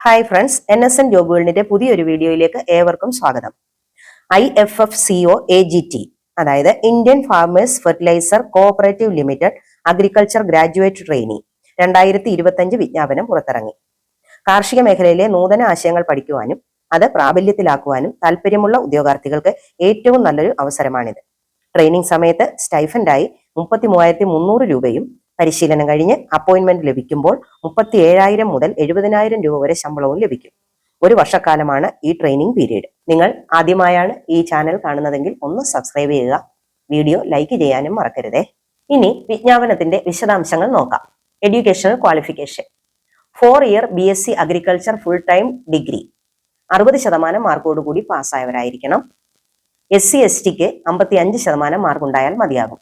Hi friends N S N job വേൾഡിന്റെ പുതിയൊരു വീഡിയോയിലേക്ക് ഏവർക്കും സ്വാഗതം. I F F C O A G T അതായത് Indian farmers fertiliser cooperative limited agriculture graduate trainee രണ്ടായിരത്തി ഇരുപത്തഞ്ച് വിജ്ഞാപനം പുറത്തിറങ്ങി. കാർഷിക മേഖലയിലെ നൂതന ആശയങ്ങൾ പഠിക്കുവാനും അത് പ്രാബല്യത്തിലാക്കുവാനും താല്പര്യമുള്ള ഉദ്യോഗാർത്ഥികൾക്ക് ഏറ്റവും നല്ലൊരു അവസരമാണിത്. ട്രെയിനിങ് സമയത്ത് സ്റ്റൈഫൻഡായി മുപ്പത്തി മൂവായിരത്തി മുന്നൂറ് രൂപയും പരിശീലനം കഴിഞ്ഞ് അപ്പോയിന്റ്മെന്റ് ലഭിക്കുമ്പോൾ മുപ്പത്തി ഏഴായിരം മുതൽ എഴുപതിനായിരം രൂപ വരെ ശമ്പളവും ലഭിക്കും. ഒരു വർഷക്കാലമാണ് ഈ ട്രെയിനിങ് പീരീഡ്. നിങ്ങൾ ആദ്യമായാണ് ഈ ചാനൽ കാണുന്നതെങ്കിൽ ഒന്ന് സബ്സ്ക്രൈബ് ചെയ്യുക വീഡിയോ ലൈക്ക് ചെയ്യാനും മറക്കരുതേ. ഇനി വിജ്ഞാപനത്തിന്റെ വിശദാംശങ്ങൾ നോക്കാം. Educational qualification four year B S C agriculture full time degree അറുപത് ശതമാനം മാർക്കോടുകൂടി പാസ്സായവരായിരിക്കണം. എസ് സി എസ് ടിക്ക് അമ്പത്തി അഞ്ച് ശതമാനം മാർക്ക് ഉണ്ടായാൽ മതിയാകും.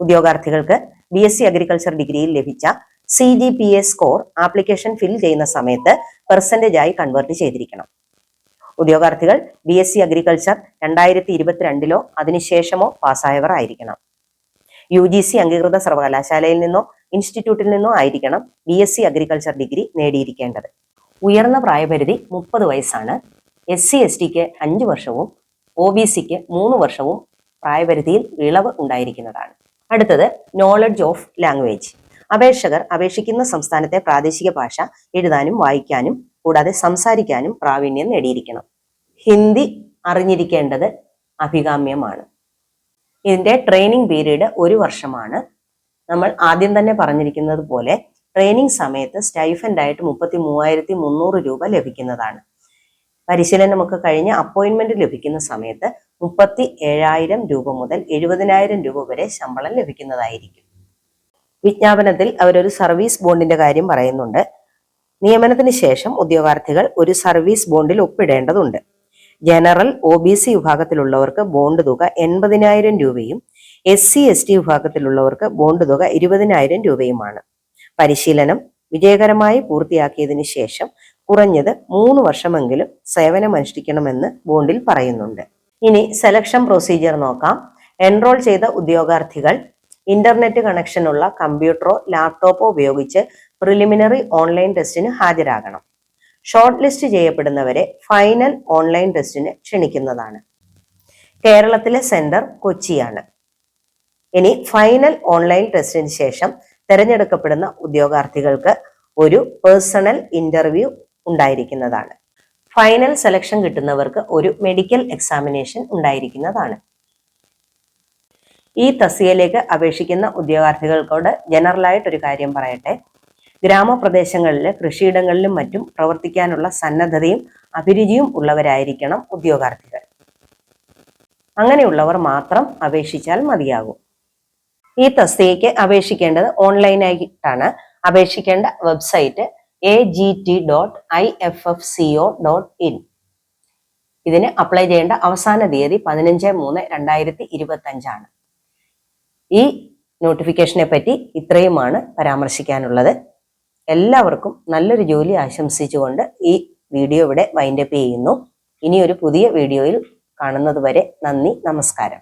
ഉദ്യോഗാർത്ഥികൾക്ക് ബി എസ് സി അഗ്രികൾച്ചർ ഡിഗ്രിയിൽ ലഭിച്ച C G P A score application fill ചെയ്യുന്ന സമയത്ത് പെർസെന്റേജ് ആയി കൺവേർട്ട് ചെയ്തിരിക്കണം. ഉദ്യോഗാർത്ഥികൾ ബി എസ് സി അഗ്രികൾച്ചർ രണ്ടായിരത്തി ഇരുപത്തിരണ്ടിലോ അതിനുശേഷമോ പാസ്സായവർ ആയിരിക്കണം. യു ജി സി അംഗീകൃത സർവകലാശാലയിൽ നിന്നോ ഇൻസ്റ്റിറ്റ്യൂട്ടിൽ നിന്നോ ആയിരിക്കണം B S C agriculture degree നേടിയിരിക്കേണ്ടത്. ഉയർന്ന പ്രായപരിധി മുപ്പത് വയസ്സാണ്. എസ് സി എസ് ടിക്ക് അഞ്ച് വർഷവും ഒ ബി സിക്ക് മൂന്ന് വർഷവും പ്രായപരിധിയിൽ ഇളവ് ഉണ്ടായിരിക്കുന്നതാണ്. അടുത്തത് നോളജ് ഓഫ് ലാംഗ്വേജ് അപേക്ഷകർ അപേക്ഷിക്കുന്ന സംസ്ഥാനത്തെ പ്രാദേശിക ഭാഷ എഴുതാനും വായിക്കാനും കൂടാതെ സംസാരിക്കാനും പ്രാവീണ്യം നേടിയിരിക്കണം. ഹിന്ദി അറിഞ്ഞിരിക്കേണ്ടത് അഭികാമ്യമാണ്. ഇതിന്റെ ട്രെയിനിങ് പീരീഡ് ഒരു വർഷമാണ്. നമ്മൾ ആദ്യം തന്നെ പറഞ്ഞിരിക്കുന്നത് പോലെ ട്രെയിനിങ് സമയത്ത് സ്റ്റൈഫൻഡായിട്ട് മുപ്പത്തി മൂവായിരത്തി മുന്നൂറ് രൂപ ലഭിക്കുന്നതാണ്. പരിശീലനമൊക്കെ കഴിഞ്ഞ് അപ്പോയിന്റ്മെന്റ് ലഭിക്കുന്ന സമയത്ത് മുപ്പത്തി ഏഴായിരം രൂപ മുതൽ എഴുപതിനായിരം രൂപ വരെ ശമ്പളം ലഭിക്കുന്നതായിരിക്കും. വിജ്ഞാപനത്തിൽ അവരൊരു സർവീസ് ബോണ്ടിന്റെ കാര്യം പറയുന്നുണ്ട്. നിയമനത്തിന് ശേഷം ഉദ്യോഗാർത്ഥികൾ ഒരു സർവീസ് ബോണ്ടിൽ ഒപ്പിടേണ്ടതുണ്ട്. ജനറൽ ഒ ബി സി വിഭാഗത്തിലുള്ളവർക്ക് ബോണ്ട് തുക എൺപതിനായിരം രൂപയും എസ് സി എസ് ടി വിഭാഗത്തിലുള്ളവർക്ക് ബോണ്ട് തുക ഇരുപതിനായിരം രൂപയുമാണ്. പരിശീലനം വിജയകരമായി പൂർത്തിയാക്കിയതിനു ശേഷം കുറഞ്ഞത് മൂന്ന് വർഷമെങ്കിലും സേവനമനുഷ്ഠിക്കണമെന്ന് ബോണ്ടിൽ പറയുന്നുണ്ട്. ഇനി സെലക്ഷൻ പ്രൊസീജിയർ നോക്കാം. എൻറോൾ ചെയ്ത ഉദ്യോഗാർത്ഥികൾ ഇന്റർനെറ്റ് കണക്ഷനുള്ള കമ്പ്യൂട്ടറോ ലാപ്ടോപ്പോ ഉപയോഗിച്ച് പ്രിലിമിനറി ഓൺലൈൻ ടെസ്റ്റിന് ഹാജരാകണം. ഷോർട്ട് ലിസ്റ്റ് ചെയ്യപ്പെടുന്നവരെ ഫൈനൽ ഓൺലൈൻ ടെസ്റ്റിന് ക്ഷണിക്കുന്നതാണ്. കേരളത്തിലെ സെന്റർ കൊച്ചിയാണ്. ഇനി ഫൈനൽ ഓൺലൈൻ ടെസ്റ്റിന് ശേഷം തിരഞ്ഞെടുക്കപ്പെടുന്ന ഉദ്യോഗാർത്ഥികൾക്ക് ഒരു പേഴ്സണൽ ഇന്റർവ്യൂ ഉണ്ടായിരിക്കുന്നതാണ്. ഫൈനൽ സെലക്ഷൻ കിട്ടുന്നവർക്ക് ഒരു മെഡിക്കൽ എക്സാമിനേഷൻ ഉണ്ടായിരിക്കുന്നതാണ്. ഈ തസ്തികയിലേക്ക് അപേക്ഷിക്കുന്ന ഉദ്യോഗാർത്ഥികൾക്കോട് ജനറലായിട്ട് ഒരു കാര്യം പറയട്ടെ. ഗ്രാമപ്രദേശങ്ങളിലെ കൃഷിയിടങ്ങളിലും മറ്റും പ്രവർത്തിക്കാനുള്ള സന്നദ്ധതയും അഭിരുചിയും ഉള്ളവരായിരിക്കണം ഉദ്യോഗാർത്ഥികൾ. അങ്ങനെയുള്ളവർ മാത്രം അപേക്ഷിച്ചാൽ മതിയാകും. ഈ തസ്തികയ്ക്ക് അപേക്ഷിക്കേണ്ടത് ഓൺലൈനായിട്ടാണ് അപേക്ഷിക്കേണ്ട website A G T dot I F F C O dot in ഇതിന് അപ്ലൈ ചെയ്യേണ്ട അവസാന തീയതി പതിനഞ്ച് മൂന്ന് രണ്ടായിരത്തി ഇരുപത്തി അഞ്ചാണ് ഈ നോട്ടിഫിക്കേഷനെ പറ്റി ഇത്രയുമാണ് പരാമർശിക്കാനുള്ളത്. എല്ലാവർക്കും നല്ലൊരു ജോലി ആശംസിച്ചുകൊണ്ട് ഈ വീഡിയോ ഇവിടെ വൈൻഡപ്പ് ചെയ്യുന്നു. ഇനിയൊരു പുതിയ വീഡിയോയിൽ കാണുന്നതുവരെ നന്ദി നമസ്കാരം.